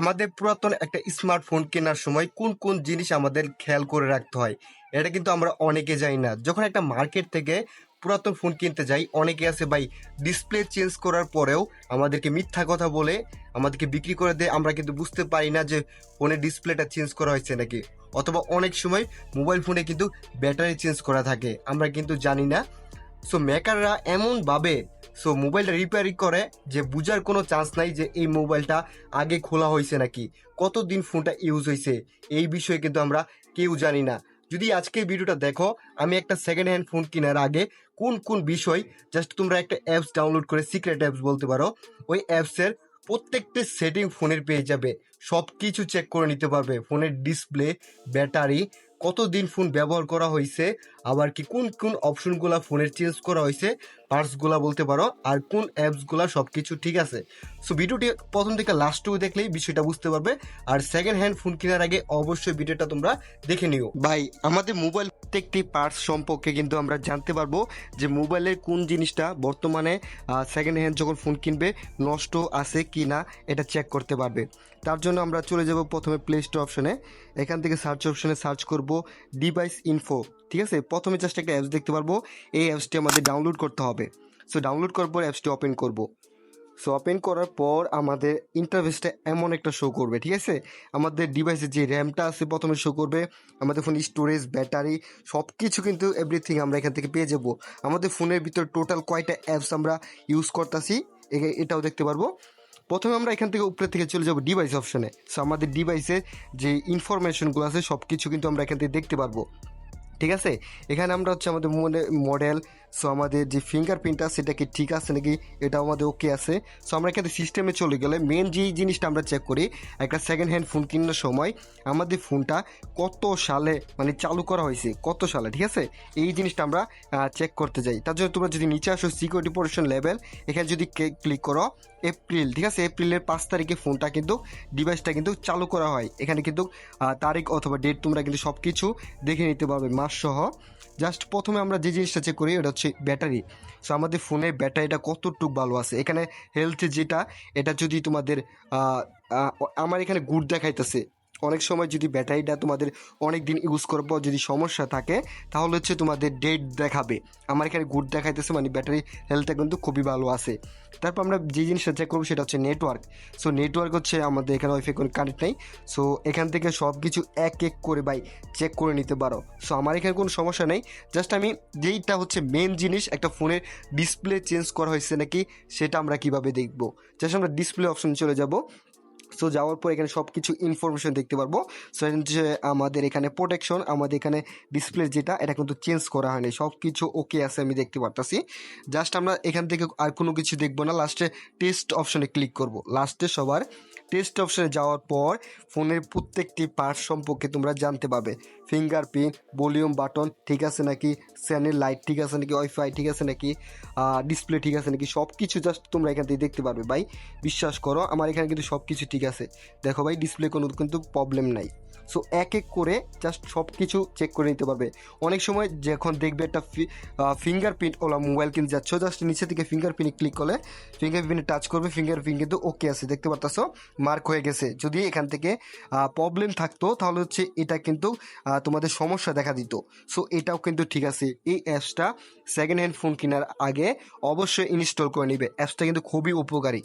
আমাদের পুরাতন একটা স্মার্টফোন কেনার সময় কোন কোন জিনিস আমাদের খেয়াল করে রাখতে হয়, এটা কিন্তু আমরা অনেকে যাই না। যখন একটা মার্কেট থেকে পুরাতন ফোন কিনতে যাই, অনেকে আছে ভাই ডিসপ্লে চেঞ্জ করার পরেও আমাদেরকে মিথ্যা কথা বলে, আমাদেরকে বিক্রি করে দেয়, আমরা কিন্তু বুঝতে পারি না যে ফোনের ডিসপ্লেটা চেঞ্জ করা হয়েছে নাকি। অথবা অনেক সময় মোবাইল ফোনে কিন্তু ব্যাটারি চেঞ্জ করা থাকে, আমরা কিন্তু জানি না সো মেকাররা এমনভাবে সো মোবাইলটা রিপেয়ারিং করে যে বুঝার কোনো চান্স নাই যে এই মোবাইলটা আগে খোলা হয়েছে নাকি, কতদিন ফোনটা ইউজ হয়েছে এই বিষয়ে কিন্তু আমরা কেউ জানি না। যদি আজকে ভিডিওটা দেখো, আমি একটা সেকেন্ড হ্যান্ড ফোন কেনার আগে কোন কোন বিষয় জাস্ট তোমরা একটা অ্যাপস ডাউনলোড করে সিক্রেট অ্যাপস বলতে পারো, ওই অ্যাপসের প্রত্যেকটা সেটিং ফোনের পেয়ে যাবে। সব কিছু চেক করে নিতে পারবে ফোনের ডিসপ্লে ব্যাটারি কতদিন ফোন ব্যবহার করা হয়েছে আবার কি কোন কোন অপশনগুলো ফোনের চেঞ্জ করা হয়েছে, পার্টসগুলা বলতে পারো, আর কোন অ্যাপসগুলা সব কিছু ঠিক আছে। সো ভিডিওটি প্রথম থেকে লাস্টটুকু দেখলেই বিষয়টা বুঝতে পারবে, আর সেকেন্ড হ্যান্ড ফোন কেনার আগে অবশ্যই ভিডিওটা তোমরা দেখে নিও। ভাই, আমাদের মোবাইল প্রত্যেকটি পার্টস সম্পর্কে কিন্তু আমরা জানতে পারব যে মোবাইলের কোন জিনিসটা বর্তমানে সেকেন্ড হ্যান্ড যখন ফোন কিনবে, নষ্ট আছে কি না, এটা চেক করতে পারবে। তার জন্য আমরা চলে যাব প্রথমে প্লে স্টোর অপশনে এখান থেকে সার্চ অপশনে সার্চ করব ডিভাইস ইনফো ঠিক আছে? প্রথমে জাস্ট একটা অ্যাপস দেখতে পারব। এই অ্যাপসটি আমাদের ডাউনলোড করতে হবে। সো ডাউনলোড করার পর অ্যাপসটি ওপেন করব। সো ওপেন করার পর আমাদের ইন্টারফেসটা এমন একটা শো করবে, ঠিক আছে? আমাদের ডিভাইসের যে র্যামটা আছে, প্রথমে শো করবে। আমাদের ফোন স্টোরেজ ব্যাটারি সব কিছু কিন্তু এভরিথিং আমরা এখান থেকে পেয়ে যাব। আমাদের ফোনের ভিতর টোটাল কয়টা অ্যাপস আমরা ইউজ করতেছি এটাও দেখতে পারব। প্রথমে আমরা এখান থেকে উপরে থেকে চলে যাব ডিভাইস অপশনে সো আমাদের ডিভাইসের যে ইনফরমেশনগুলো আছে সব কিছু কিন্তু আমরা এখান থেকে দেখতে পারব। ঠিক আছে? এখানে আমরা হচ্ছে আমাদের মডেল সো আমাদের যে ফিঙ্গারপ্রিন্টটা সেটা কি ঠিক আছে নাকি? এটা আমাদের ওকে আছে। সো আমরা এখানে সিস্টেমে চলে গেলে মেন যেই জিনিসটা আমরা চেক করি, একটা সেকেন্ড হ্যান্ড ফোন কেনার সময় আমাদের ফোনটা কত সালে মানে চালু করা হয়েছে, কত সালে, ঠিক আছে? এই জিনিসটা আমরা চেক করতে যাই। তার জন্য তোমরা যদি নিচে আসো সিকিউরিটি প্রোটেকশন লেভেল এখানে যদি ক্লিক করো এপ্রিল ঠিক আছে? এপ্রিলের পাঁচ তারিখে ফোনটা কিন্তু ডিভাইসটা কিন্তু চালু করা হয়। এখানে কিন্তু তারিখ অথবা ডেট তোমরা কিন্তু সব কিছু দেখে নিতে পারবে মাস সহ জাস্ট প্রথমে আমরা যে জিনিসটা চেক করি, এটা হচ্ছে ব্যাটারি। সো আমাদের ফোনে ব্যাটারিটা কতটুকু ভালো আছে? এখানে হেলথ যেটা, এটা যদি তোমাদের আমার এখানে গুড দেখাইতেছে। অনেক সময় যদি ব্যাটারিটা তোমাদের অনেক দিন ইউজ করার পর যদি সমস্যা থাকে, তাহলে হচ্ছে তোমাদের ডেট দেখাবে। আমার এখানে গুড দেখাইতেছে মানে ব্যাটারি হেলথটা কিন্তু খুবই ভালো আছে। তারপর আমরা যে জিনিসটা চেক করব, সেটা হচ্ছে নেটওয়ার্ক সো নেটওয়ার্ক হচ্ছে আমাদের এখানে ওয়াইফাই কোনো কানেক্ট নেই। সো এখান থেকে সব কিছু এক এক করে বাই চেক করে নিতে পারো। সো আমার এখানে কোনো সমস্যা নেই। জাস্ট আমি যেইটা হচ্ছে মেন জিনিস, একটা ফোনের ডিসপ্লে চেঞ্জ করা হয়েছে নাকি, সেটা আমরা কীভাবে দেখব? জাস্ট আমরা ডিসপ্লে অপশন চলে যাব। সো যাওয়ার পর এখানে সব কিছু ইনফরমেশন দেখতে পারব। সো যে আমাদের এখানে প্রোটেকশন আমাদের এখানে ডিসপ্লে যেটা, এটা কিন্তু চেঞ্জ করা হয়নি। সব কিছু ওকে আছে, আমি দেখতে পারতাছি। জাস্ট আমরা এখান থেকে আর কোনো কিছু দেখব না। লাস্টে টেস্ট অপশনে ক্লিক করব। লাস্টে সবার টেস্ট অপশনে যাওয়ার পর ফোনের প্রত্যেকটি পার্ট সম্পর্কে তোমরা জানতে পারবে। ফিঙ্গারপ্রিন্ট ভলিউম বাটন ঠিক আছে নাকি? স্যানের লাইট ঠিক আছে নাকি? ওয়াইফাই ঠিক আছে নাকি? ডিসপ্লে ঠিক আছে নাকি? সব কিছু জাস্ট তোমরা এখান থেকে দেখতে পারবে ভাই। বিশ্বাস করো, আমার এখানে কিন্তু সব কিছু ঠিক আছে। দেখো ভাই ডিসপ্লে কোনো কিন্তু প্রবলেম নাই। সো এক এক করে জাস্ট সব কিছু চেক করে নিতে পারবে। অনেক সময় যখন দেখবে একটা ফিঙ্গারপ্রিন্ট ওলা মোবাইল কিনতে যাচ্ছ জাস্ট নিচে থেকে ফিঙ্গারপ্রিন্ট ক্লিক করলে ফিঙ্গারপ্রিন্টে টাচ করবে ফিঙ্গারপ্রিন্ট কিন্তু ওকে আছে। দেখতে পারতাছো? মার্ক হয়ে গেছে। যদি এখান থেকে প্রবলেম থাকতো, তাহলে হচ্ছে এটা কিন্তু তোমাদের সমস্যা দেখা দিত। সো এটাও কিন্তু ঠিক আছে। এই অ্যাপসটা সেকেন্ড হ্যান্ড ফোন কেনার আগে অবশ্যই ইনস্টল করে নিবে। অ্যাপসটা কিন্তু খুবই উপকারী।